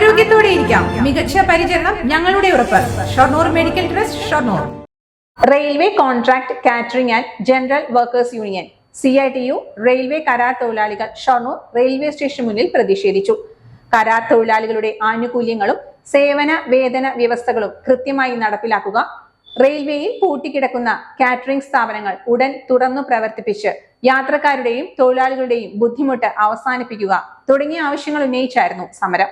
ആരോഗ്യത്തോടെ ഇരിക്കാം മികച്ച പരിചരണം ഞങ്ങളുടെ ഉറപ്പ്. Shoranur medical trust Shoranur. Railway contract catering and general workers union C I T U railway കരാർ തൊഴിലാളികൾ ഷൊർണൂർ റെയിൽവേ സ്റ്റേഷൻ മുന്നിൽ പ്രതിഷേധിച്ചു. കരാർ തൊഴിലാളികളുടെ ആനുകൂല്യങ്ങളും സേവന വേതന വ്യവസ്ഥകളും കൃത്യമായി നടപ്പിലാക്കുക റെയിൽവേയിൽ പൂട്ടിക്കിടക്കുന്ന കാറ്ററിംഗ് സ്ഥാപനങ്ങൾ ഉടൻ തുറന്നു പ്രവർത്തിപ്പിച്ച് യാത്രക്കാരുടെയും തൊഴിലാളികളുടെയും ബുദ്ധിമുട്ട് അവസാനിപ്പിക്കുക തുടങ്ങിയ ആവശ്യങ്ങൾ ഉന്നയിച്ചായിരുന്നു സമരം.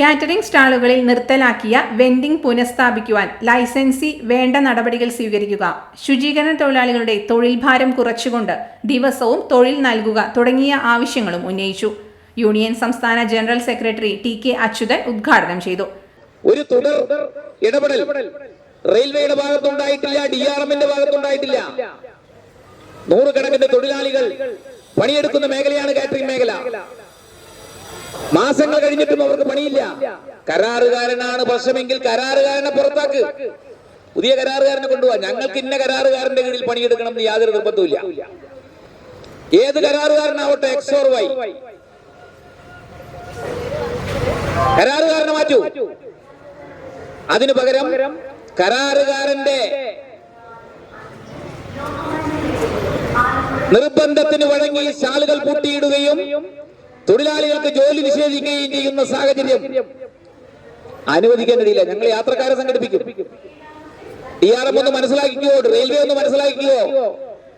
കാറ്ററിംഗ് സ്റ്റാളുകളിൽ നിർത്തലാക്കിയ വെൻഡിംഗ് പുനഃസ്ഥാപിക്കുവാൻ ലൈസൻസി വേണ്ട നടപടികൾ സ്വീകരിക്കുക. ശുചീകരണ തൊഴിലാളികളുടെ തൊഴിൽ ഭാരം കുറച്ചുകൊണ്ട് ദിവസവും തൊഴിൽ നൽകുക തുടങ്ങിയ ആവശ്യങ്ങളും ഉന്നയിച്ചു. യൂണിയൻ സംസ്ഥാന general secretary T K Achuthan ഉദ്ഘാടനം ചെയ്തു. ഒരു തുടർ ഇടപെടൽ. റെയിൽവേയുടെ ഭാഗത്തുണ്ടായിട്ടില്ല ഡി ആർ എമ്മിന്റെ ഭാഗത്തുണ്ടായിട്ടില്ല. നൂറുകണക്കിന് തൊഴിലാളികൾ പണിയെടുക്കുന്ന മേഖലയാണ് കാറ്ററിംഗ് മേഖല. മാസങ്ങൾ കഴിഞ്ഞിട്ടും അവർക്ക് പണിയില്ല. കരാറുകാരനാണ് പ്രശ്നമെങ്കിൽ കരാറുകാരനെ പുറത്താക്ക്. പുതിയ കരാറുകാരനെ കൊണ്ടുപോവാ ഞങ്ങൾക്ക് ഇന്ന കരാറുകാരന്റെ കീഴിൽ പണിയെടുക്കണം എന്ന് യാതൊരു നിർബന്ധമില്ല ഏത് കരാറുകാരനാവട്ടെ എക്സോർ വൈ. കരാറുകാരനെ മാറ്റൂ. അതിനു പകരം കരാറുകാരന്റെ നിർബന്ധത്തിന് വഴങ്ങി ശാലുകൾ പൂട്ടിയിടുകയും തൊഴിലാളികൾക്ക് ജോലി നിഷേധിക്കുകയും ചെയ്യുന്ന സാഹചര്യം അനുവദിക്കേണ്ടതില്ല. ഞങ്ങൾ യാത്രക്കാരെ സംഘടിപ്പിക്കും. ഡി ആർ എം ഒന്ന് മനസ്സിലാക്കിക്കോ റെയിൽവേ ഒന്ന് മനസ്സിലാക്കിക്കോ.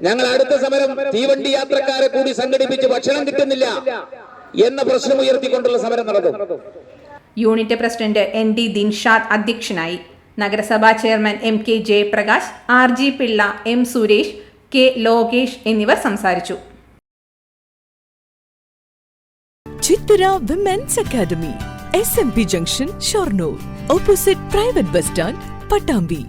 ഞങ്ങൾ അടുത്ത സമരം തീവണ്ടി യാത്രക്കാരെ കൂടി സംഘടിപ്പിച്ച് ഭക്ഷണം കിട്ടുന്നില്ല എന്ന പ്രശ്നം ഉയർത്തിക്കൊണ്ടുള്ള സമരം നടത്തും. Unit president N D Dinshad അധ്യക്ഷനായി. നഗരസഭാ chairman M K Jayaprakash R G Pillai M Suresh K Lokesh എന്നിവർ സംസാരിച്ചു. Chithara women's academy S M P junction Shoranur opposite private bus stand Pattambi